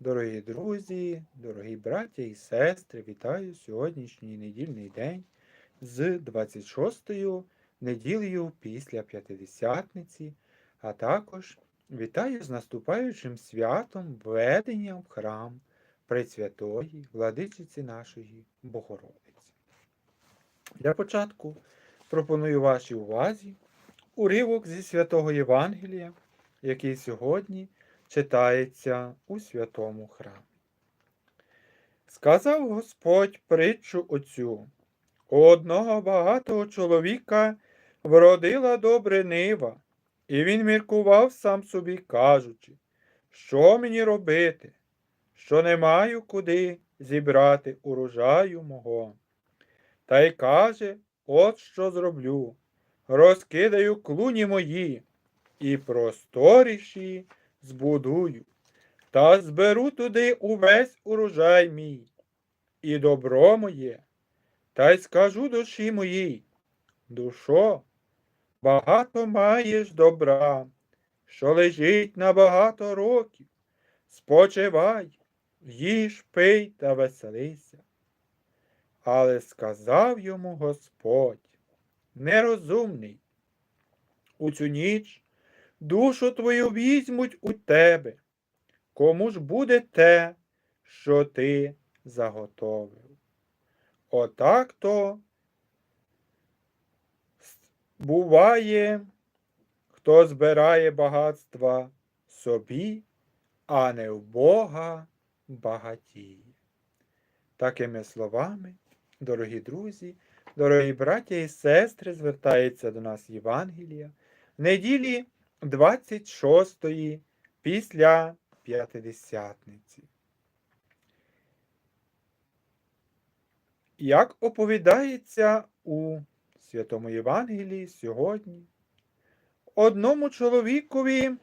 Дорогі друзі, дорогі браття і сестри, вітаю сьогоднішній недільний день з 26-ю неділею після П'ятидесятниці, а також вітаю з наступаючим святом введенням в храм Пресвятої Владичиці нашої Богородиці. Для початку пропоную вашій увазі уривок зі святого Євангелія, який сьогодні читається у святому храмі. Сказав Господь притчу оцю. У одного багатого чоловіка вродила добре нива, і він міркував сам собі, кажучи, що мені робити, що не маю куди зібрати урожаю мого. Та й каже, от що зроблю. Розкидаю клуні мої і просторіші збудую, та зберу туди увесь урожай мій, і добро моє, та й скажу душі моїй, душо, багато маєш добра, що лежить на багато років. Спочивай, їж, пий та веселися. Але сказав йому Господь, нерозумний, у цю ніч душу твою візьмуть у тебе. Кому ж буде те, що ти заготовив? Отак то буває, хто збирає багатства собі, а не в Бога багатіє. Такими словами, дорогі друзі, дорогі браття і сестри, звертається до нас Євангелія неділі 26-ї після П'ятидесятниці. Як оповідається у Святому Євангелії сьогодні, одному чоловікові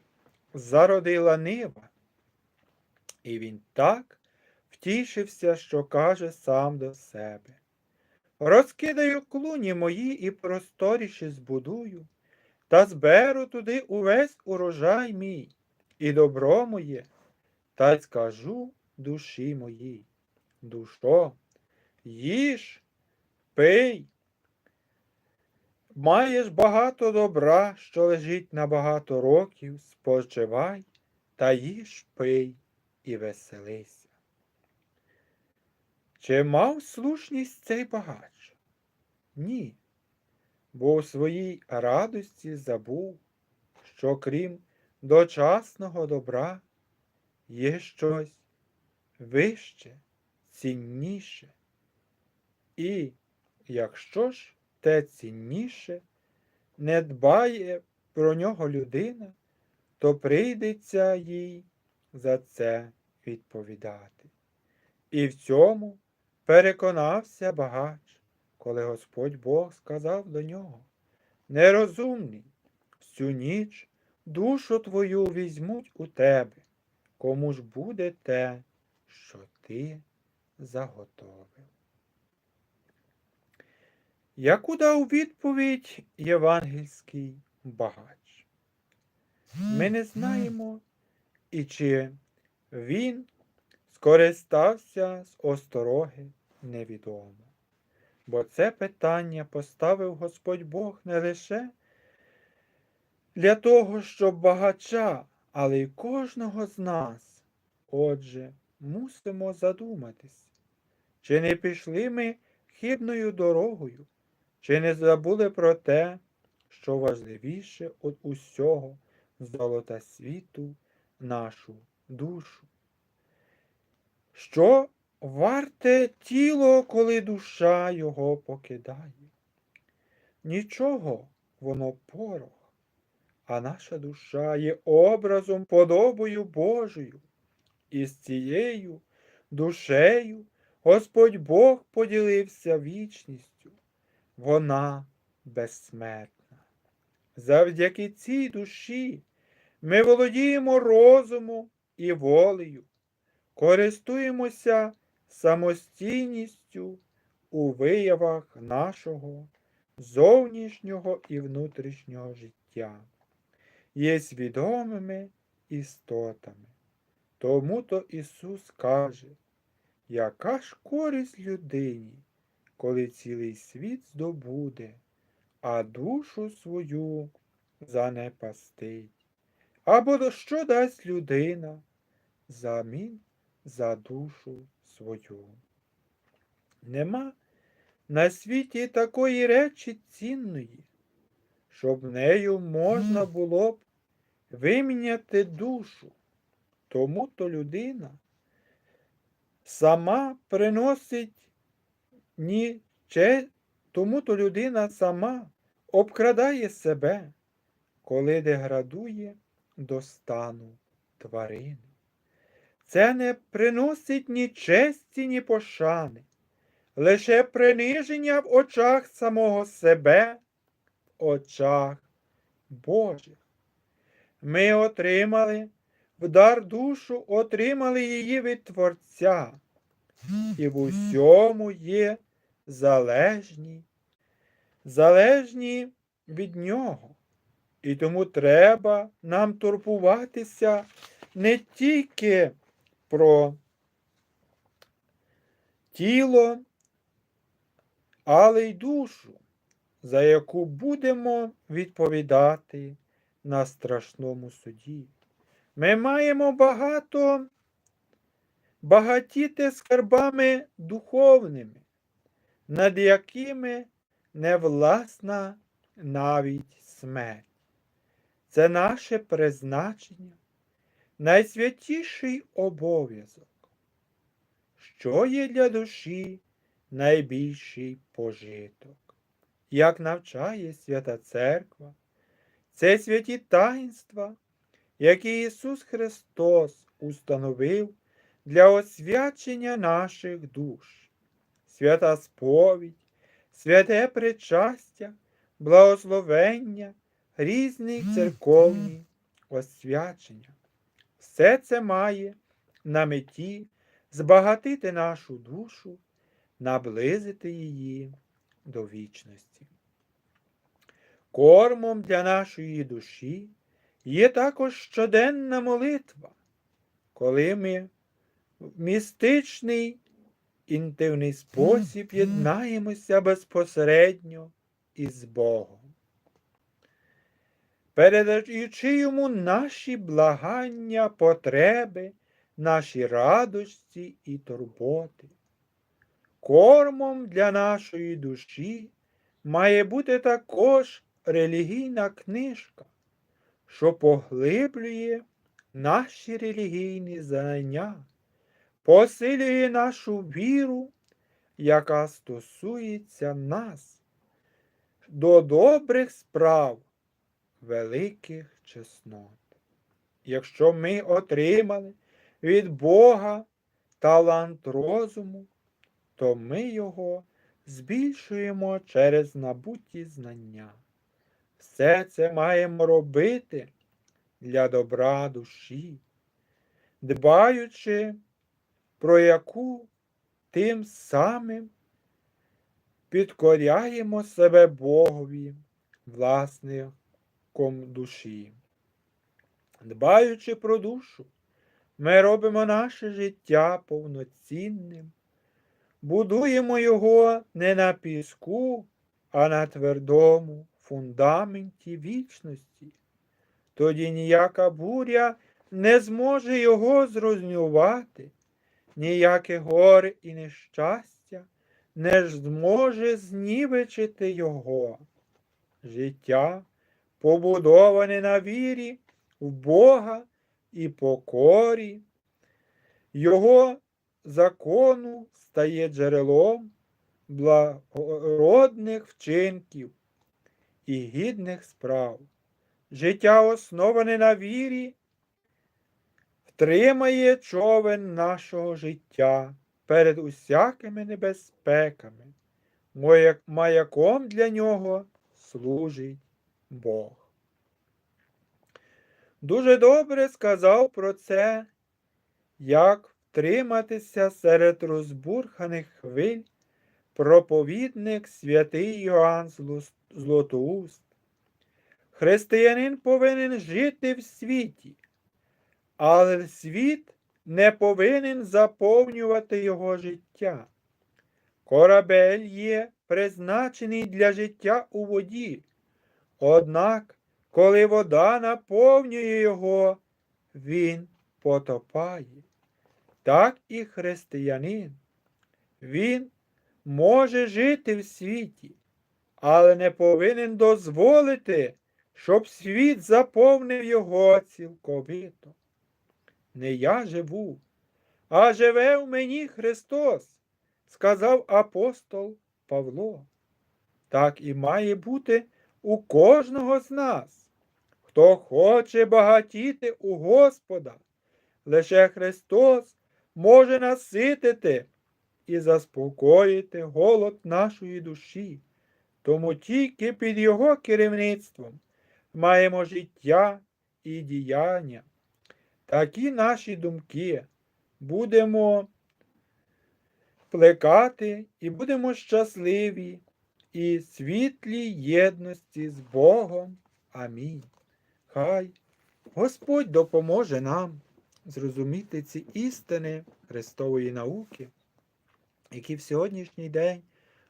зародила нива, і він так втішився, що каже сам до себе. Розкидаю клуні мої і просторіші збудую, та зберу туди увесь урожай мій і добро моє, та скажу душі моїй, душо, їж, пий. Маєш багато добра, що лежить на багато років, спочивай, та їж, пий і веселися. Чи мав слушність цей багач? Ні бо у своїй радості забув, що крім дочасного добра є щось вище, цінніше. І якщо ж те цінніше не дбає про нього людина, то прийдеться їй за це відповідати. І в цьому переконався багач коли Господь Бог сказав до нього Нерозумний, всю ніч душу твою візьмуть у тебе, кому ж буде те, що ти заготовив. Яку дав відповідь євангельський багач? Ми не знаємо, і чи він скористався з остороги невідомо. Бо це питання поставив Господь Бог не лише для того, щоб багача, але й кожного з нас. Отже, мусимо задуматись, чи не пішли ми хибною дорогою, чи не забули про те, що важливіше від усього золота світу нашу душу. Що Варте тіло, коли душа його покидає. Нічого воно порох, а наша душа є образом, подобою Божою. І з цією душею Господь Бог поділився вічністю. Вона безсмертна. Завдяки цій душі ми володіємо розумом і волею, користуємося самостійністю у виявах нашого зовнішнього і внутрішнього життя, є свідомими істотами. Тому то Ісус каже, яка ж користь людині, коли цілий світ здобуде, а душу свою занепастить. Або що дасть людина замін за душу свою. Нема на світі такої речі цінної, щоб нею можна було б виміняти душу. Тому то людина сама приносить ні че, тому то людина сама обкрадає себе, коли деградує до стану тварини. Це не приносить ні честі, ні пошани, лише приниження в очах самого себе, в очах Божих. Ми отримали в дар душу, отримали її від Творця, і в усьому є залежні, залежні від Нього. І тому треба нам турбуватися не тільки про тіло, але й душу, за яку будемо відповідати на страшному суді. Ми маємо багато багатіти скарбами духовними, над якими не власна навіть смерть. Це наше призначення, найсвятіший обов'язок, що є для душі найбільший пожиток. Як навчає Свята Церква, це святі таїнства, які Ісус Христос установив для освячення наших душ, свята сповідь, святе причастя, благословення, різні церковні освячення. Все це має на меті збагатити нашу душу, наблизити її до вічності. Кормом для нашої душі є також щоденна молитва, коли ми в містичний інтимний спосіб єднаємося безпосередньо із Богом, передаючи йому наші благання, потреби, наші радості і турботи. Кормом для нашої душі має бути також релігійна книжка, що поглиблює наші релігійні знання, посилює нашу віру, яка стосується нас до добрих справ, великих чеснот. Якщо ми отримали від Бога талант розуму, то ми його збільшуємо через набуті знання. Все це маємо робити для добра душі, дбаючи, про яку тим самим підкоряємо себе Богові, власником душі. Дбаючи про душу, ми робимо наше життя повноцінним, будуємо його не на піску, а на твердому фундаменті вічності. Тоді ніяка буря не зможе його зруйнувати, ніяке горе і нещастя не зможе знівечити його. Життя, побудоване на вірі в Бога і покорі, Його закону стає джерелом благородних вчинків і гідних справ. Життя, основане на вірі, втримає човен нашого життя перед усякими небезпеками. Маяком для нього служить Бог. Дуже добре сказав про це, як втриматися серед розбурханих хвиль проповідник святий Йоанн Златоуст. Християнин повинен жити в світі, але світ не повинен заповнювати його життя. Корабель є призначений для життя у воді. Однак, коли вода наповнює його, він потопає. Так і християнин. Він може жити в світі, але не повинен дозволити, щоб світ заповнив його цілковито. Не я живу, а живе в мені Христос, сказав апостол Павло. Так і має бути у кожного з нас. Хто хоче багатіти у Господа, лише Христос може наситити і заспокоїти голод нашої душі. Тому тільки під Його керівництвом маємо життя і діяння. Такі наші думки будемо плекати і будемо щасливі і світлій єдності з Богом. Амінь. Хай Господь допоможе нам зрозуміти ці істини Христової науки, які в сьогоднішній день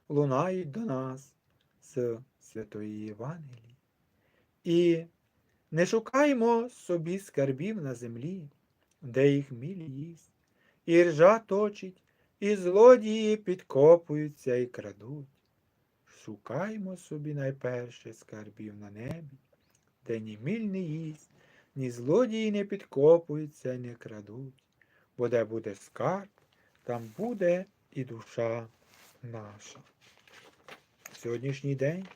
лунають до нас з Святої Євангелії. І не шукаймо собі скарбів на землі, де їх міль їсть, і ржа точить, і злодії підкопуються і крадуть. Шукаймо собі найперше скарбів на небі, де ні міль не їсть, ні злодії не підкопуються не крадуть, бо де буде скарб, там буде і душа наша. Сьогоднішній день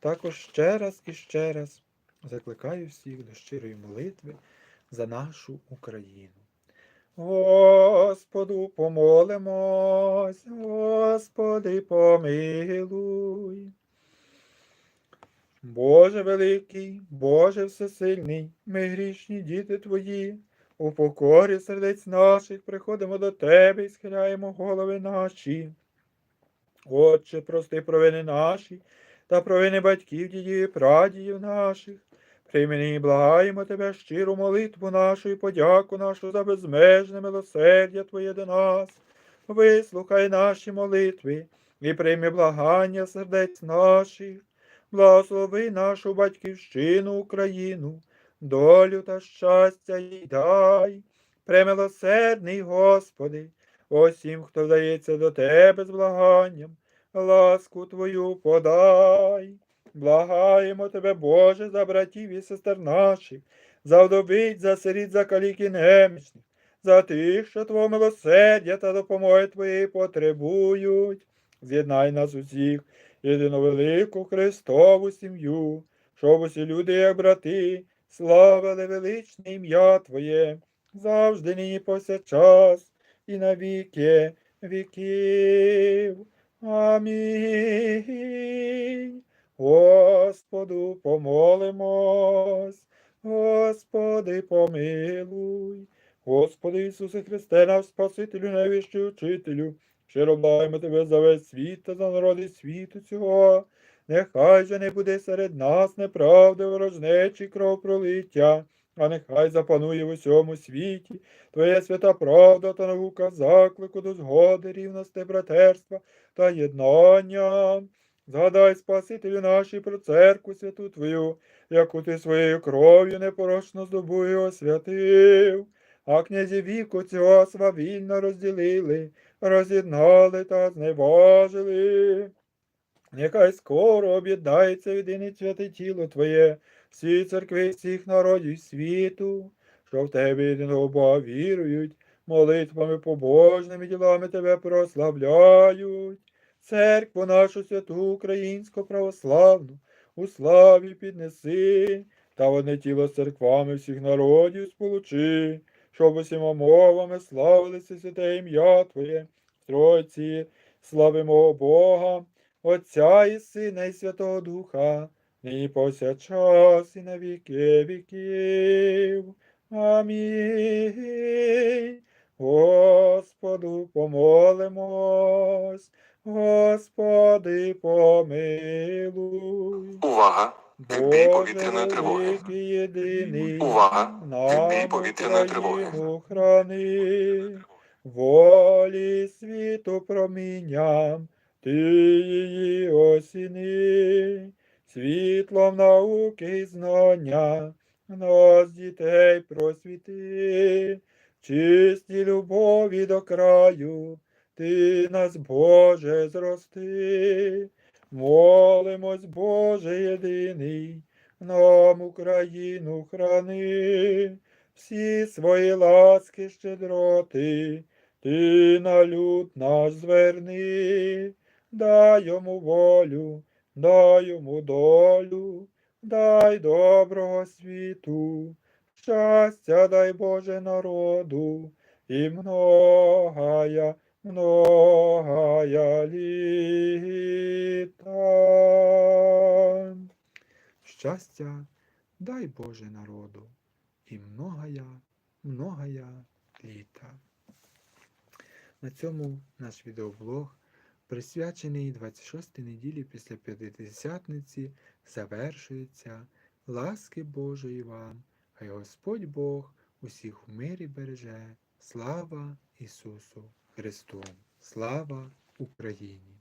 також ще раз і ще раз закликаю всіх до щирої молитви за нашу Україну. Господу помолимось, Господи помилуй. Боже великий, Боже всесильний, ми грішні діти Твої, у покорі сердець наших приходимо до Тебе і схиляємо голови наші. Отче, прости провини наші та провини батьків, дідів і прадідів наших. Приймені благаємо Тебе щиру молитву нашу і подяку нашу за безмежне милосердя Твоє до нас. Вислухай наші молитви і прийми благання сердець наших. Благослови нашу батьківщину Україну, долю та щастя їй дай. Премилосердний Господи, усім, хто вдається до Тебе з благанням, ласку Твою подай. Благаємо Тебе, Боже, за братів і сестер наших, за вдовиць, за сиріт, за калік і немічних, за тих, що Твого милосердя та допомоги Твоєї потребують. З'єднай нас усіх, єдину велику Христову сім'ю, щоб усі люди, як брати, славили величне ім'я Твоє, завжди нині повсякчас і на віки віків. Амінь. Господу помолимось, Господи помилуй, Господи Ісусе Христе, наш Спасителю, найвищий учителю, щиро благаємо Тебе за весь світ та за народи світу цього. Нехай же не буде серед нас неправди, ворожнечі кровопролиття, а нехай запанує в усьому світі Твоя свята правда та наука заклику до згоди, рівності, братерства та єднання. Згадай, Спасителю нашій про церкву святу Твою, яку ти своєю кров'ю непорочно здобув і освятив, а князі віку цього свавільно розділили, роз'єднали та зневажили. Нехай скоро об'єднається єдине святе тіло Твоє, всі церкви всіх народів світу, що в Тебе єдиного Бога вірують, молитвами побожними ділами Тебе прославляють. Церкву нашу святу українську православну, у славі піднеси, та одне тіло з церквами всіх народів сполучи, щоб усіма мовами славилися святе ім'я Твоє, Тройці, славимо Бога, Отця і Сина, і Святого Духа, нині повсякчас і на віки віків. Амінь. Господу помолимось. Господи, помилуй. Увага! Відбій повітряної тривоги. єдиний, Увага! Відбій повітряної тривоги. Волі світу промінням, ти її осіни, світлом науки і знання, нас дітей просвіти, чисті любові до краю, ти нас, Боже, зрости. Молимось, Боже єдиний, нам Україну храни, всі свої ласки щедроти, ти на люд наш зверни, дай йому волю, дай йому долю, дай доброго світу, щастя дай Боже народу, і многая, многая літа. Щастя, дай Боже народу, і многая, многая літа. На цьому наш відеоблог, присвячений 26 неділі після П'ятидесятниці, завершується. Ласки Божої вам, хай Господь Бог усіх у мирі береже. Слава Ісусу Христу! Слава Україні!